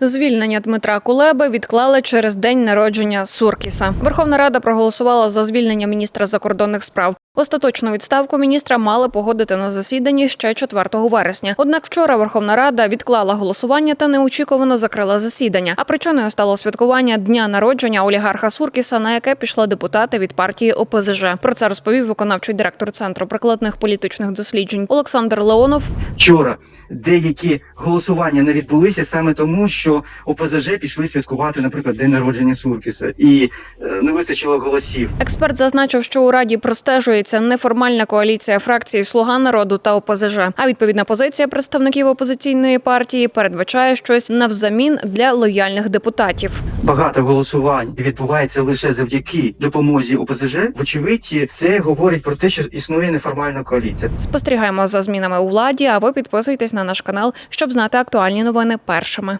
Звільнення Дмитра Кулеби відклали через день народження Суркіса. Верховна Рада проголосувала за звільнення міністра закордонних справ. Остаточну відставку міністра мали погодити на засіданні ще 4 вересня. Однак вчора Верховна Рада відклала голосування та неочікувано закрила засідання. А причиною стало святкування дня народження олігарха Суркіса, на яке пішли депутати від партії ОПЗЖ. Про це розповів виконавчий директор центру прикладних політичних досліджень Олександр Леонов. Вчора деякі голосування не відбулися саме тому, що ОПЗЖ пішли святкувати, наприклад, день народження Суркіса, і е, не вистачило голосів. Експерт зазначив, що у раді простежується неформальна коаліція фракції Слуга народу та ОПЗЖ. А відповідна позиція представників опозиційної партії передбачає щось навзамін для лояльних депутатів. Багато голосувань відбувається лише завдяки допомозі ОПЗЖ. Вочевидь, це говорить про те, що існує неформальна коаліція. Спостерігаємо за змінами у владі. А ви підписуйтесь на наш канал, щоб знати актуальні новини першими.